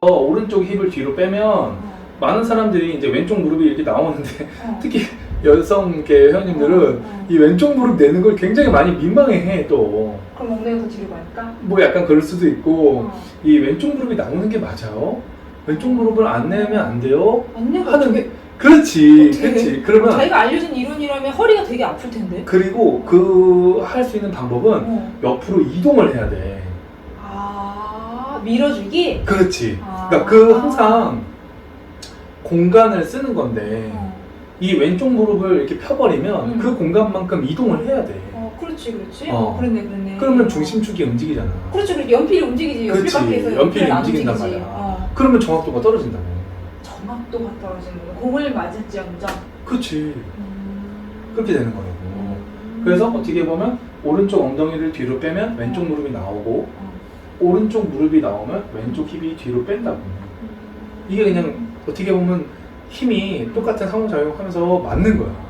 어, 오른쪽 힙을 뒤로 빼면 어. 많은 사람들이 이제 왼쪽 무릎이 이렇게 나오는데 어. 특히 여성계 회원님들은 어, 어. 이 왼쪽 무릎 내는 걸 굉장히 많이 민망해해 또. 그럼 엉덩이가 더 뒤로 갈까? 뭐 약간 그럴 수도 있고 어. 이 왼쪽 무릎이 나오는 게 맞아요? 왼쪽 무릎을 안 내면 안 돼요? 언니가 하는 어떻게- 게 그렇지, 어떻게 그렇지. 그러면 자기가 알려준 이론이라면 허리가 되게 아플 텐데. 그리고 그 할 수 있는 방법은 어. 옆으로 이동을 해야 돼. 아 밀어주기. 그렇지. 아. 그러니까 그 항상 공간을 쓰는 건데 어. 이 왼쪽 무릎을 이렇게 펴버리면 음. 그 공간만큼 이동을 해야 돼. 어 그렇지 그렇지. 어. 어. 그랬네 그랬네. 그러면 중심축이 움직이잖아. 그렇죠 그렇지 연필이 움직이지 연필 그렇지. 밖에서 연필이 안 움직인단 움직이지. 말이야. 어. 그러면 정확도가 떨어진다고. 정확도가 떨어지는 거. 공을 맞을지언정. 그렇지. 음. 그렇게 되는 거라고. 음. 그래서 어떻게 보면 오른쪽 엉덩이를 뒤로 빼면 왼쪽 무릎이 나오고 어. 오른쪽 무릎이 나오면 왼쪽 힙이 뒤로 뺀다고. 이게 그냥 어떻게 보면 힘이 똑같은 상호작용하면서 맞는 거야.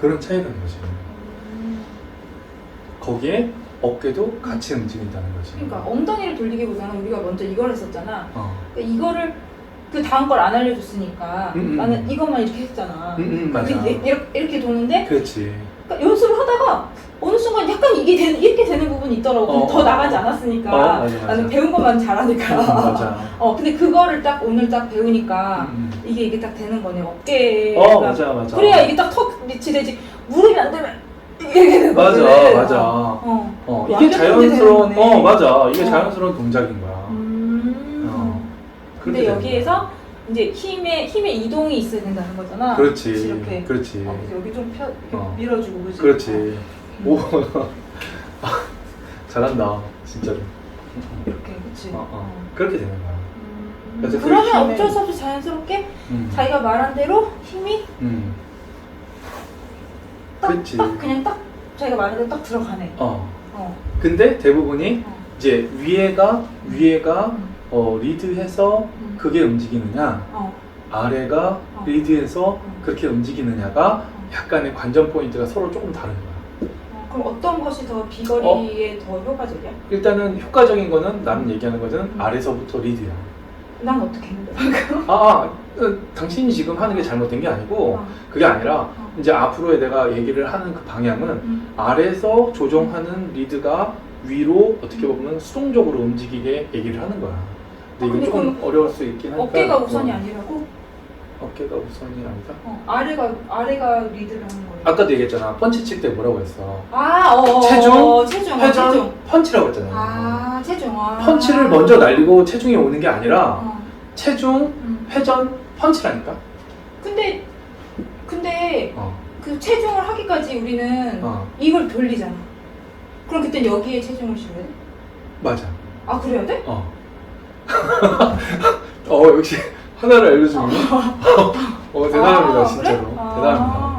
그런 차이라는 거지. 거기에 어깨도 같이 움직인다는 거지. 그러니까 엉덩이를 돌리기보다는 우리가 먼저 이걸 했었잖아. 어. 그러니까 이거를 그 다음 걸 안 알려줬으니까 음, 음. 나는 이것만 이렇게 했잖아. 음, 음, 근데 맞아. 이게 이렇게, 이렇게 도는데 그렇지. 그러니까 연습을 하다가 어느 순간 약간 이게 되는, 이렇게 되는 부분이 있더라고. 근데 어, 더 어, 나가지 어. 않았으니까 어, 맞아, 맞아. 나는 배운 것만 잘하니까. 음, 맞아. 어 근데 그거를 딱 오늘 딱 배우니까 음, 이게 이게 딱 되는 거네 어깨가. 어, 맞아, 맞아. 그래야 이게 딱 턱 밑이 되지. 무릎이 안 되면 이게 되는 맞아, 거거든. 맞아. 어. 어, 이게 완전 그렇게 자연스러운, 거네. 어, 맞아. 이게 어. 자연스러운 동작인 거야. 음. 어. 근데 여기에서 이제 힘의 힘의 이동이 있어야 된다는 거잖아. 그렇지. 이렇게. 그렇지. 어, 여기 좀 펴, 이렇게 어. 밀어주고 그지. 그렇지. 오. 잘한다. 진짜로. 이렇게 그렇지. 어, 어. 그렇게 되는 거야. 음. 그래서 그 그러면 힘의- 어쩔 수 없이 자연스럽게 음. 자기가 말한 대로 힘이 음. 딱, 그렇지. 딱 그냥 딱 자기가 말한 대로 딱 들어가네. 어. 어. 근데 대부분이 어. 이제 위에가 위에가 음. 어, 리드해서 음. 그게 움직이느냐 어. 아래가 어. 리드해서 음. 그렇게 움직이느냐가 약간의 관전 포인트가 서로 조금 다른 거야. 어. 그럼 어떤 것이 더 비거리에 더 효과적이야? 일단은 효과적인 거는 나는 얘기하는 거는 음. 아래서부터 리드야. 난 어떻게 했는데 방금? 아, 아 어, 당신이 지금 하는 게 잘못된 게 아니고 어. 그게 아니라 어. 이제 앞으로의 내가 얘기를 하는 그 방향은 음. 아래서 조정하는 리드가 위로 어떻게 보면 수동적으로 움직이게 얘기를 하는 거야. 근데 아, 근데 조금 어려울 수 있긴 하니까 어깨가 우선이 어, 아니라고? 어깨가 우선이 아니다. 어. 아래가 아래가 리드를 하는 거예요. 아까도 얘기했잖아. 펀치 칠 때 뭐라고 했어? 아, 어, 어, 체중, 어, 체중, 어, 회전, 체중. 펀치라고 했잖아요. 아, 체중. 아. 펀치를 먼저 날리고 체중이 오는 게 아니라 어. 체중, 음. 회전, 펀치라니까. 근데 근데 어. 그 체중을 하기까지 우리는 어. 이걸 돌리잖아. 그럼 그때 여기에 체중을 실어야 돼? 맞아. 아 그래야 돼? 어. 어 역시 하나를 알려주면 어 대단합니다 아, 진짜로 그래? 아. 대단합니다.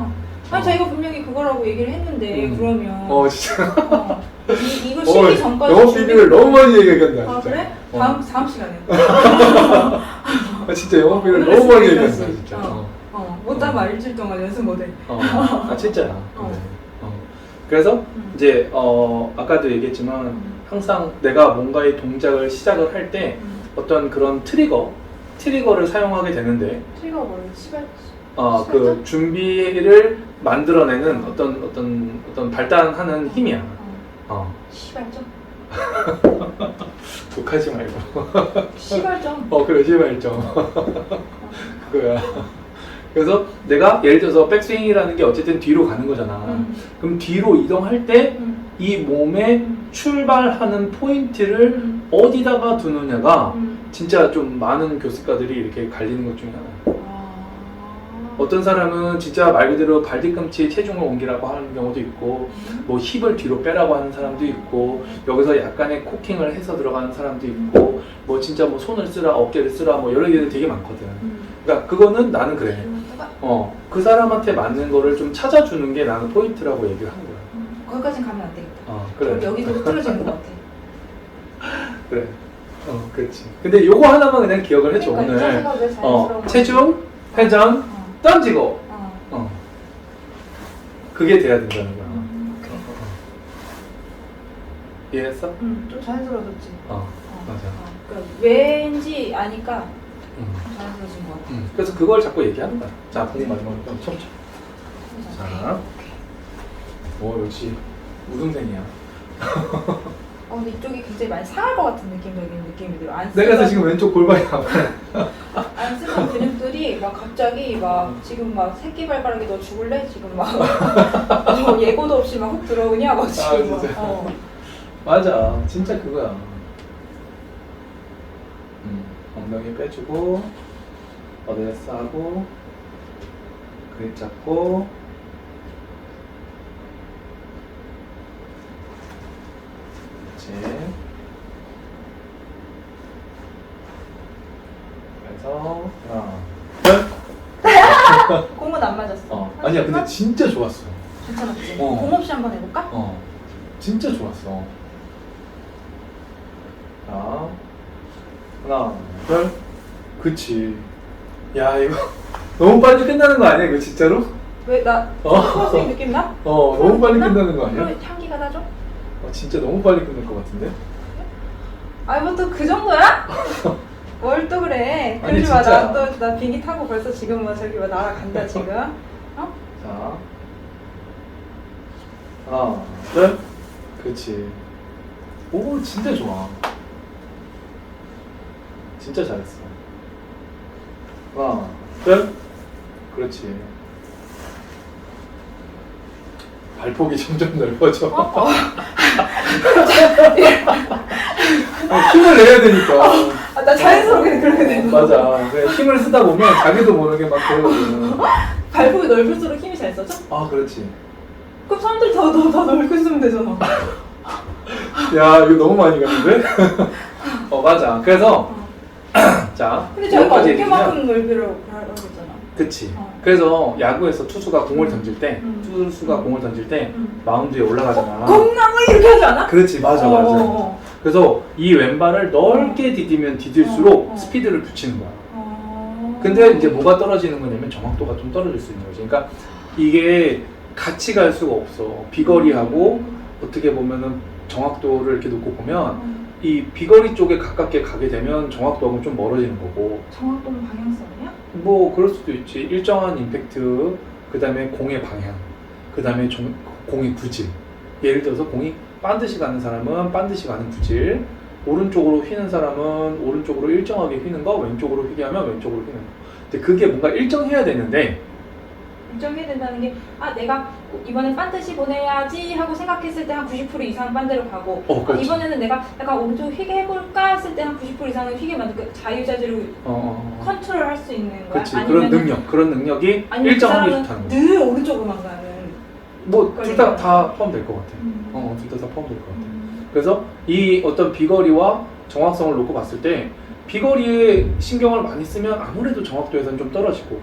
아니 어. 자기가 분명히 그거라고 얘기를 했는데 음. 그러면 어 진짜. 어. 이, 이걸 어, 실기 전까지 준비- 비밀을 너무 많이 얘기한다 아 진짜. 그래? 어. 다음 다음 시간에. 아, 진짜 영어 비밀을 너무 많이. 얘기한다 진짜. 어. 어. 어, 일주일 동안 연습 못해. 어. 아 진짜야. 어. 어. 그래서 음. 이제 어 아까도 얘기했지만 음. 항상 내가 뭔가의 동작을 시작을 할 때 음. 어떤 그런 트리거 트리거를 사용하게 되는데 트리거 뭐를 시발 어, 그 시발점? 준비를 만들어내는 어떤 어떤 어떤 발단하는 힘이야. 어. 어, 시발점? 독하지 말고. 시발점? 어, 그러지 말죠. 그거야. 그래서 내가 예를 들어서 백스윙이라는 게 어쨌든 뒤로 가는 거잖아. 음. 그럼 뒤로 이동할 때이 음. 몸의 음. 출발하는 포인트를 음. 어디다가 두느냐가 음. 진짜 좀 많은 교습가들이 이렇게 갈리는 것 중에 하나야. 아. 어떤 사람은 진짜 말 그대로 발 뒤꿈치에 체중을 옮기라고 하는 경우도 있고 음. 뭐 힙을 뒤로 빼라고 하는 사람도 있고 여기서 약간의 코킹을 해서 들어가는 사람도 있고 뭐 진짜 뭐 손을 쓰라 어깨를 쓰라 뭐 여러 개들 되게 많거든 음. 그러니까 그거는 나는 그래 이러다가, 어그 사람한테 맞는 거를 좀 찾아주는 게 나는 포인트라고 얘기를 하는 거야 음, 거기까진 가면 안 되겠다. 어 그래 여기도 흐트러지는 것 같아. 그래 어 그렇지 근데 요거 하나만 그냥 기억을 해줘 그러니까 이 오늘 자연스러운 어? 체중 회전 어. 던지고 어. 어 그게 돼야 된다는 거야 음, 오케이. 이해했어? 음, 좀 자연스러워졌지. 어, 어, 맞아. 어, 그러니까 왠지 아니까 음. 좀 자연스러워진 것 같아. 음. 그래서 그걸 자꾸 얘기하는 거야. 자, 공부 마지막으로 좀 쳐보자. 자. 오, 역시 우등생이야. 어, 근데 이쪽이 굉장히 많이 상할 것 같은 느낌적인 느낌이 들어. 안 내가 쓰던, 지금 왼쪽 골반이 아파요. 안 쓰던 근육들이 막 갑자기 막 지금 막 새끼 발가락이 너 죽을래? 지금 막 어, 예고도 없이 막 훅 들어오냐? 막 지금 막. 진짜. 어. 맞아, 진짜 그거야. 음, 엉덩이 빼주고 어디에 싸고 그립 잡고 그렇지. 그래서 하나, 둘. 공은 안 맞았어. 어, 아니야, 근데 진짜 좋았어. 괜찮았지? 어. 공 없이 한번 해볼까? 어, 진짜 좋았어. 자, 하나, 둘, 그치. 야, 이거 너무 빨리 끝나는 거 아니야, 이거 진짜로? 왜나 어. 수학생 느낌 나? 어, 너무 빨리 나? 끝나는 거 아니야? 그럼 향기가 나죠? 어, 진짜 너무 빨리 끝날 것 같은데? 아이 뭐또 그 정도야? 뭘 또 그래? 아니, 그러지 마. 진짜. 나또나 비행기 타고 벌써 지금 뭐 저기 뭐 날아간다 지금. 어? 자, 하나, 둘, 그치. 오, 진짜 좋아. 진짜 잘했어. 하나, 둘, 그렇지. 발폭이 점점 넓어져. 어? 어. 아, 힘을 내야 되니까. 아, 나 자연스럽게 그렇게 되는 거. 맞아. 그래, 힘을 쓰다 보면 자기도 모르게 막 그러거든. 발목이 넓을수록 힘이 잘 써져? 아, 그렇지. 그럼 사람들이 더, 더, 더 넓게 쓰면 되잖아. 야, 이거 너무 많이 갔는데? 어, 맞아. 그래서, 어. 자, 근데 저희가 여기까지 얘기하면- 어깨만큼 넓이라고 하라고 했잖아. 그치. 어. 그래서 야구에서 투수가 공을 음. 던질 때, 음. 투수가 공을 던질 때 음. 마운드에 올라가잖아. 공나무 이렇게 하지 않아? 그렇지, 맞아, 어, 맞아. 어, 어. 그래서 이 왼발을 넓게 디디면 디딜수록 어, 어. 스피드를 붙이는 거야. 어. 근데 이제 뭐가 떨어지는 거냐면 정확도가 좀 떨어질 수 있는 거지. 그러니까 이게 같이 갈 수가 없어. 비거리하고 어떻게 보면은 정확도를 이렇게 놓고 보면 음. 이 비거리 쪽에 가깝게 가게 되면 정확도하고 좀 멀어지는 거고 정확도는 방향성이야? 뭐 그럴 수도 있지 일정한 임팩트 그 다음에 공의 방향 그 다음에 공의 구질 예를 들어서 공이 반드시 가는 사람은 반드시 가는 구질 오른쪽으로 휘는 사람은 오른쪽으로 일정하게 휘는 거 왼쪽으로 휘게 하면 왼쪽으로 휘는 거 근데 그게 뭔가 일정해야 되는데 일정해야 된다는 게, 아, 내가 이번엔 반드시 보내야지 하고 생각했을 때 한 90% 이상 반대로 가고, 어 아, 이번에는 내가 약간 오른쪽 휘게 해볼까 했을 때 한 90% 이상은 휘게 만들 그 자유자재로 어, 어, 어. 컨트롤 할 수 있는 거야? 그렇지 그런 능력 그런 능력이 아니면 일정하게 그 좋다는 거야 늘 오른쪽으로만 가는. 뭐 둘 다 다 포함될 것 같아 음. 어 둘 다 다 포함될 것 같아 음. 그래서 이 어떤 비거리와 정확성을 놓고 봤을 때 비거리에 신경을 많이 쓰면 아무래도 정확도에서는 좀 떨어지고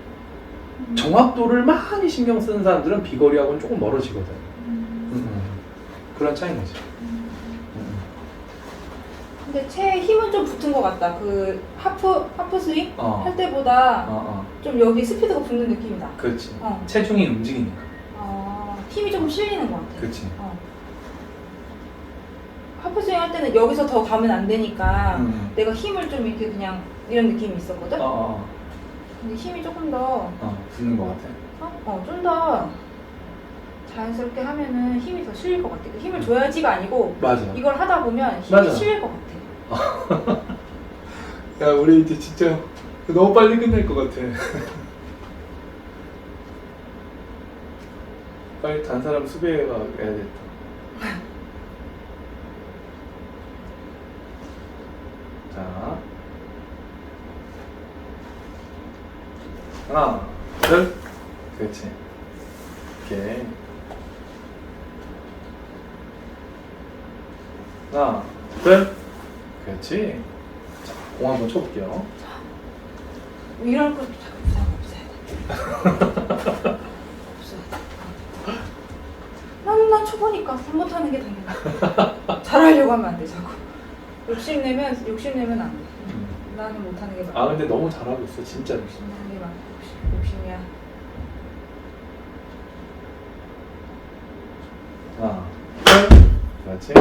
음. 정확도를 많이 신경 쓰는 사람들은 비거리하고는 조금 멀어지거든. 음. 그런 차이인 거지. 음. 음. 근데 채에 힘은 좀 붙은 것 같다. 그 하프 하프 스윙 어. 할 때보다 어, 어. 좀 여기 스피드가 붙는 느낌이다. 그렇지. 어. 체중이 움직이니까. 아, 힘이 조금 실리는 것 같아. 그렇지. 어. 하프 스윙 할 때는 여기서 더 가면 안 되니까 음. 내가 힘을 좀 이렇게 그냥 이런 느낌이 있었거든. 어, 어, 근데 힘이 조금 더 어, 붙는 것 같아. 어, 어, 좀더 자연스럽게 하면은 힘이 더 실릴 것 같아. 그 힘을 줘야지가 아니고 맞아. 이걸 하다 보면 힘이 맞아. 실릴 것 같아. 야, 우리 이제 진짜 너무 빨리 끝날 것 같아. 빨리 단 사람 수비해 가야겠다. 자. 하나, 둘. 그렇지. 오케이. 하나, 둘. 그렇지. 자, 공 한번 쳐볼게요. 이런 것도 자꾸 부담 없어야 돼. 없어야 돼. 초보니까 못하는 게 당연해. 잘하려고 하면 안 돼, 자꾸. 욕심내면, 욕심내면 안 돼. 나는 못하는 게 맞아. 아 근데 너무 잘하고 있어 진짜 열심히. 못하는 게 맞아. 욕심, 욕심이야. 하나, 둘. 그렇지.